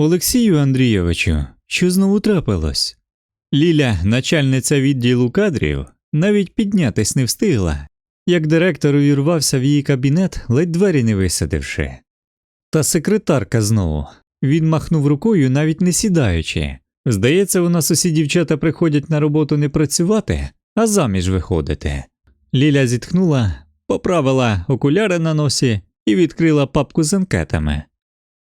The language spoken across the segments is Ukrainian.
Олексію Андрійовичу, що знову трапилось? Ліля, начальниця відділу кадрів, навіть піднятись не встигла, як директор увірвався в її кабінет, ледь двері не висадивши. Та секретарка знову. Він махнув рукою, навіть не сідаючи. Здається, у нас усі дівчата приходять на роботу не працювати, а заміж виходити. Ліля зітхнула, поправила окуляри на носі і відкрила папку з анкетами.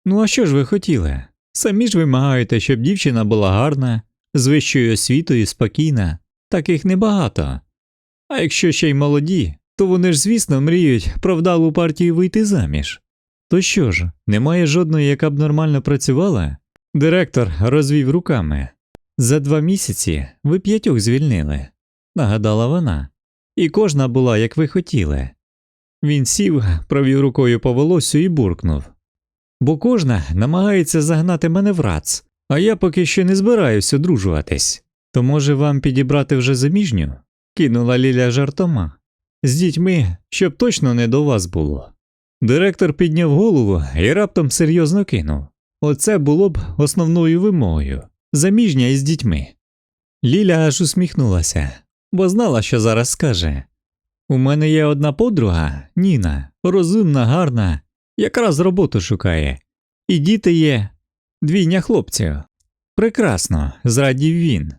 Ну а що ж ви хотіли? Самі ж вимагаєте, щоб дівчина була гарна, з вищою освітою, спокійна, таких небагато. А якщо ще й молоді, то вони ж, звісно, мріють про вдалу партію вийти заміж. То що ж, немає жодної, яка б нормально працювала? Директор розвів руками. За два місяці ви п'ятьох звільнили, нагадала вона, і кожна була, як ви хотіли. Він сів, провів рукою по волосю і буркнув. Бо кожна намагається загнати мене в рац, а я поки що не збираюсь одружуватись. То може вам підібрати вже заміжню? кинула Ліля жартома. З дітьми, щоб точно не до вас було. Директор підняв голову і раптом серйозно кинув. Оце було б основною вимогою заміжня із дітьми. Ліля аж усміхнулася, бо знала, що зараз скаже. У мене є одна подруга, Ніна, розумна, гарна, якраз роботу шукає. І діти є двійня хлопців. Прекрасно, зрадів він.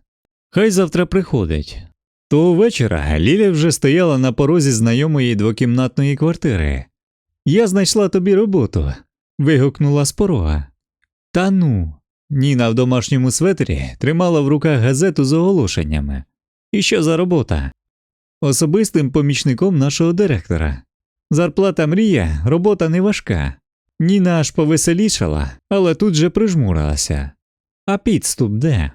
Хай завтра приходить. Того вечора Ліля вже стояла на порозі знайомої двокімнатної квартири. Я знайшла тобі роботу. вигукнула з порога. Та ну. Ніна в домашньому светрі тримала в руках газету з оголошеннями. І що за робота? Особистим помічником нашого директора. Зарплата мрія, робота не важка. Ніна аж повеселішала, але тут же прижмурилася. А підступ де?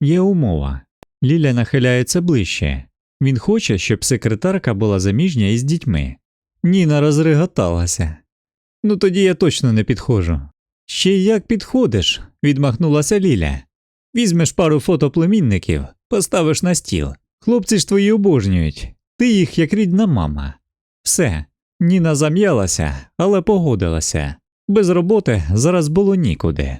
Є умова. Ліля нахиляється ближче. Він хоче, щоб секретарка була заміжня із дітьми. Ніна розреготалася. Ну тоді я точно не підходжу. Ще як підходиш, відмахнулася Ліля. Візьмеш пару фото племінників, поставиш на стіл. Хлопці ж твої обожнюють, ти їх як рідна мама. Все. Ніна зам'ялася, але погодилася. Без роботи зараз було нікуди.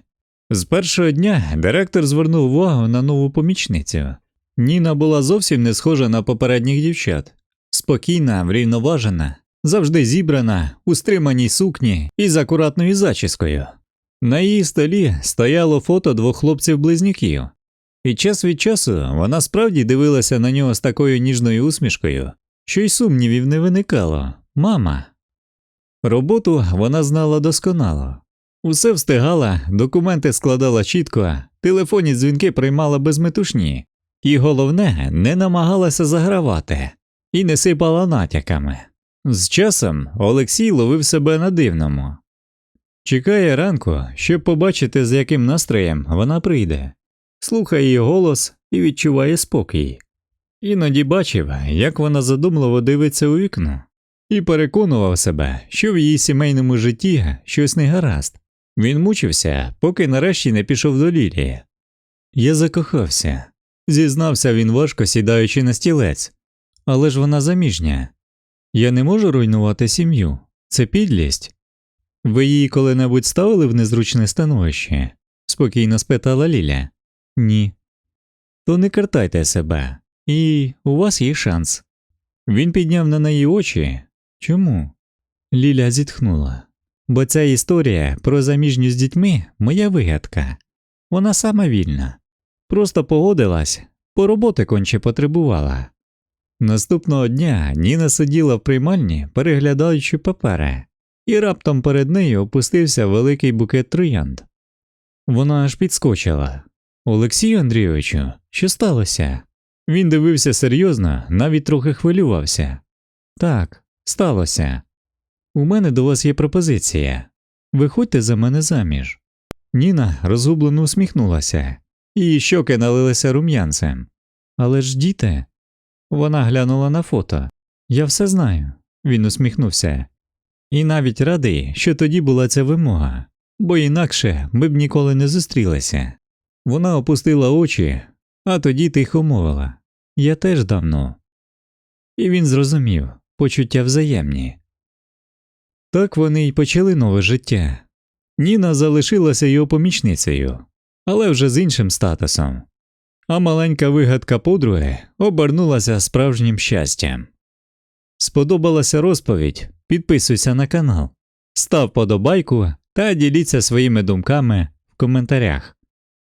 З першого дня директор звернув увагу на нову помічницю. Ніна була зовсім не схожа на попередніх дівчат, спокійна, врівноважена, завжди зібрана, у стриманій сукні і з акуратною зачіскою. На її столі стояло фото двох хлопців-близнюків, і час від часу вона справді дивилася на нього з такою ніжною усмішкою, що й сумнівів не виникало мама. Роботу вона знала досконало. Усе встигала, документи складала чітко, телефонні дзвінки приймала без метушні, і головне, не намагалася загравати і не сипала натяками. З часом Олексій ловив себе на дивному. Чекає ранку, щоб побачити, з яким настроєм вона прийде, слухає її голос і відчуває спокій. Іноді бачив, як вона задумливо дивиться у вікно, і переконував себе, що в її сімейному житті щось не гаразд. Він мучився, поки нарешті не пішов до Лілії. Я закохався, зізнався він важко сідаючи на стілець, але ж вона заміжня. Я не можу руйнувати сім'ю, це підлість. Ви її коли-небудь ставили в незручне становище? спокійно спитала Ліля. Ні. То не картайте себе, і у вас є шанс. Він підняв на неї очі. Чому? Ліля зітхнула. Бо ця історія про заміжню з дітьми моя вигадка. Вона сама вільна. Просто погодилась, по роботи конче потребувала. Наступного дня Ніна сиділа в приймальні, переглядаючи папери, і раптом перед нею опустився великий букет троянд. Вона аж підскочила. Олексію Андрійовичу, що сталося? Він дивився серйозно, навіть трохи хвилювався. Так, сталося. У мене до вас є пропозиція. Виходьте за мене заміж. Ніна розгублено усміхнулася, її щоки налилися рум'янцем. Але ж діти. Вона глянула на фото. Я все знаю. Він усміхнувся. І навіть радий, що тоді була ця вимога, бо інакше ми б ніколи не зустрілися. Вона опустила очі, а тоді тихо мовила Я теж давно. І він зрозумів почуття взаємні. Так вони й почали нове життя. Ніна залишилася його помічницею, але вже з іншим статусом. А маленька вигадка подруги обернулася справжнім щастям. Сподобалася розповідь? Підписуйся на канал, став подобайку та діліться своїми думками в коментарях.